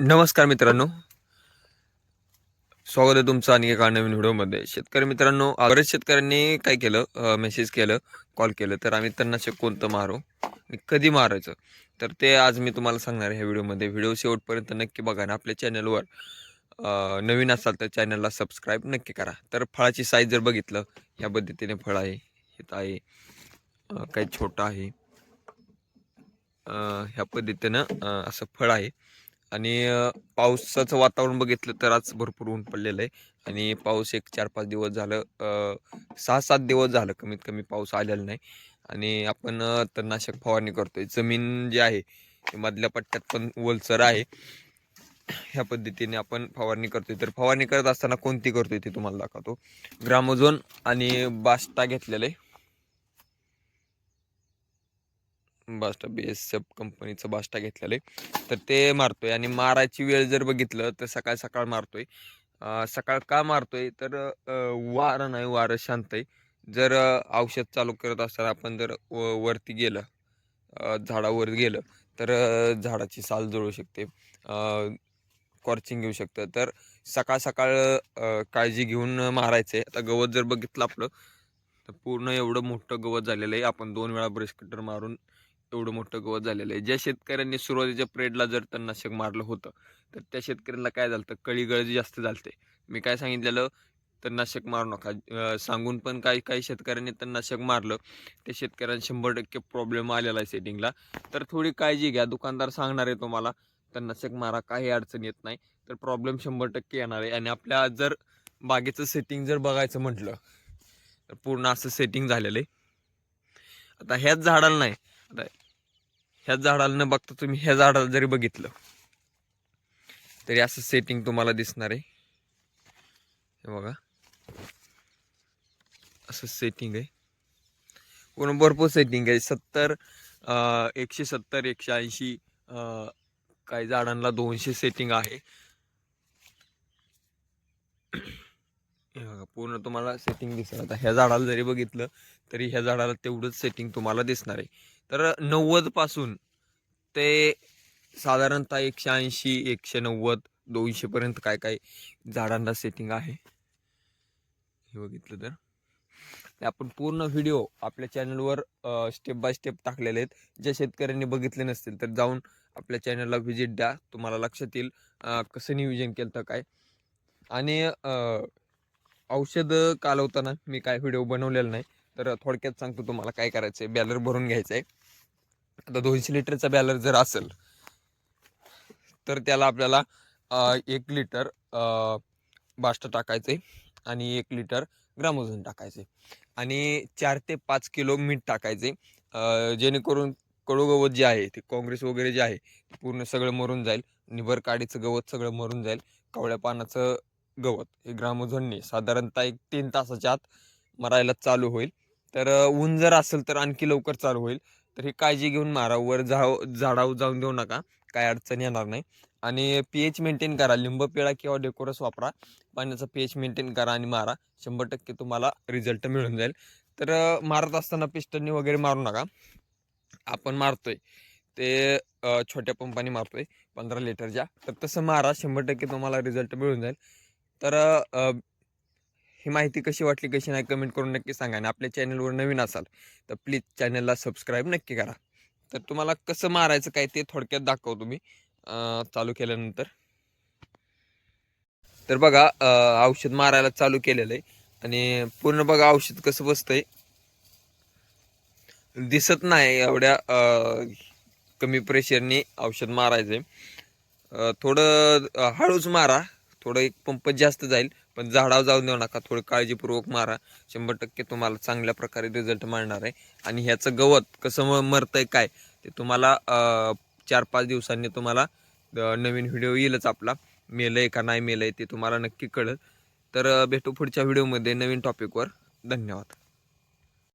नमस्कार मित्रांनो. स्वागत आहे तुमचं आणि एका नवीन व्हिडिओमध्ये. शेतकरी मित्रांनो बरेच शेतकऱ्यांनी काय केलं मेसेज केलं कॉल केलं तर आम्ही तणनाशक कोणतं मारू. आणि कधी मारायचं? तर ते आज मी तुम्हाला सांगणार आहे ह्या व्हिडिओमध्ये. व्हिडिओ शेवटपर्यंत नक्की बघा आणि आपल्या चॅनलवर नवीन असाल तर चॅनलला सबस्क्राईब नक्की करा. तर फळाची साईज जर बघितलं ह्या पद्धतीने फळ आहे हित आहे काही छोटं आहे ह्या पद्धतीनं असं फळ आहे. आणि पावसाचं वातावरण बघितलं तर आज भरपूर ऊन पडलेलं आहे. आणि पाऊस एक चार पाच दिवस झालं सहा सात दिवस झालं कमीत कमी पाऊस आलेला नाही. आणि आपण तणनाशक फवारणी करतोय. जमीन जी आहे मधल्या पट्ट्यात पण ओलसर आहे. ह्या पद्धतीने आपण फवारणी करतोय. तर फवारणी करत असताना कोणती करतोय ते तुम्हाला दाखवतो. ग्रामोझोन आणि बास्टा घेतलेलं आहे. बास्टा बी एस एफ कंपनीचं बास्टा घेतलेलं आहे. तर ते मारतोय आणि मारायची वेळ जर बघितलं तर सकाळ सकाळ मारतोय. सकाळ का मारतोय? तर वारं नाही वारं शांत आहे. जर औषध चालू करत असताना आपण जर व- वरती गेलं झाडावर गेलं तर झाडाची साल जळू शकते. कॉर्चिंग घेऊ शकतं. तर सकाळ सकाळ काळजी घेऊन मारायचं आहे आता गवत जर बघितलं आपलं तर पूर्ण एवढं मोठं गवत झालेलं आहे. आपण दोन वेळा ब्रश कटर मारून एवढं मोठं गवत झालेलं आहे. ज्या शेतकऱ्यांनी सुरुवातीच्या प्रेडला जर तणनाशक मारलं होतं तर त्या शेतकऱ्यांना काय झालं कळी गळजी जास्त झालते. मी काय सांगितलेलं? तणनाशक मारू नका. सांगून पण काही काही शेतकऱ्यांनी तणनाशक मारलं त्या शेतकऱ्यांना शंभर टक्के प्रॉब्लेम आलेला आहे सेटिंगला. तर थोडी काळजी घ्या. दुकानदार सांगणार आहे तुम्हाला तणनाशक मारा काही अडचण येत नाही. तर प्रॉब्लेम शंभर टक्के येणार आहे. आणि आपल्या जर बागेचं सेटिंग जर बघायचं म्हटलं तर पूर्ण असं सेटिंग झालेलं आहे. आता ह्याच झाडाला नाही आता ह्याच झाडाला न बघता तुम्ही ह्या झाडाला जरी बघितलं तरी असं सेटिंग तुम्हाला दिसणार आहे. हे बघा. असं सेटिंग आहे. पूर्ण भरपूर सेटिंग आहे. सत्तर एकशे सत्तर एकशे ऐंशी काही झाडांना दोनशे सेटिंग आहे. हे बघा पूर्ण तुम्हाला सेटिंग दिसणार आता ह्या झाडाला जरी बघितलं तरी ह्या झाडाला तेवढंच सेटिंग तुम्हाला दिसणार आहे. तर नव्वदपासून ते साधारणतः एकशे ऐंशी एकशे नव्वद दोनशेपर्यंत काय काय झाडांना सेटिंग आहे? हे बघितलं तर. आपण पूर्ण व्हिडिओ आपल्या चॅनलवर स्टेप बाय स्टेप टाकलेले आहेत. ज्या शेतकऱ्यांनी बघितले नसतील तर जाऊन आपल्या चॅनलला व्हिजिट द्या. तुम्हाला लक्षात येईल कसं नियोजन केलं तर काय. आणि औषधं औषध कालवताना मी काय व्हिडिओ बनवलेला नाही. तर थोडक्यात सांगतो तुम्हाला काय करायचं आहे बॅलर भरून घ्यायचं आहे आता दोनशे लिटरचा बॅलर जर असेल तर त्याला आपल्याला एक लिटर बाष्ट टाकायचं आहे आणि एक लिटर ग्रामोझोन टाकायचं आहे आणि चार ते पाच किलो मीठ टाकायचं आहे जेणेकरून कडू गवत जे आहे ते काँग्रेस वगैरे जे आहे ते पूर्ण सगळं मरून जाईल. निभर काडीचं गवत सगळं मरून जाईल. कवळ्या पानाचं गवत हे ग्रामोझोनने साधारणतः एक तीन तासाच्या आत मरायला चालू होईल. तर ऊन जर असेल तर आणखी लवकर चालू होईल. तर ही काळजी घेऊन मारा. वर झाव झाडावर जाऊन देऊ नका. काय अडचण येणार नाही. आणि पी एच मेंटेन करा. लिंब पिळा किंवा डेकोरस वापरा. पाण्याचा पी एच मेंटेन करा आणि मारा. शंभर टक्के तुम्हाला रिझल्ट मिळून जाईल. तर मारत असताना पिस्टननी वगैरे मारू नका. आपण मारतोय. ते छोट्या पंपाने मारतोय. पंधरा लिटरच्या. तर तसं मारा. शंभर टक्के तुम्हाला रिझल्ट मिळून जाईल. तर ही माहिती कशी वाटली कशी नाही कमेंट करून नक्की सांगा आणि आपल्या चॅनलवर नवीन असाल तर प्लीज चॅनलला सबस्क्राईब नक्की करा. तर तुम्हाला कसं मारायचं काय ते थोडक्यात दाखवतो मी चालू केल्यानंतर. तर बघा औषध मारायला चालू केलेलं आहे आणि पूर्ण बघा औषध कसं बसतंय. दिसत नाही एवढ्या कमी प्रेशरने औषध मारायचं आहे थोडं हळूच मारा थोडं एक पंप जास्त जाईल. पण झाडावर जाऊन देऊ नका. थोडं काळजीपूर्वक मारा. शंभर टक्के तुम्हाला चांगल्या प्रकारे रिझल्ट मिळणार आहे. आणि ह्याचं गवत कसं म मरतंय काय ते तुम्हाला चार पाच दिवसांनी तुम्हाला नवीन व्हिडिओ येईलच आपला. मेलंय का नाही मेलंय ते तुम्हाला नक्की कळेल. तर भेटू पुढच्या व्हिडिओमध्ये नवीन टॉपिकवर धन्यवाद.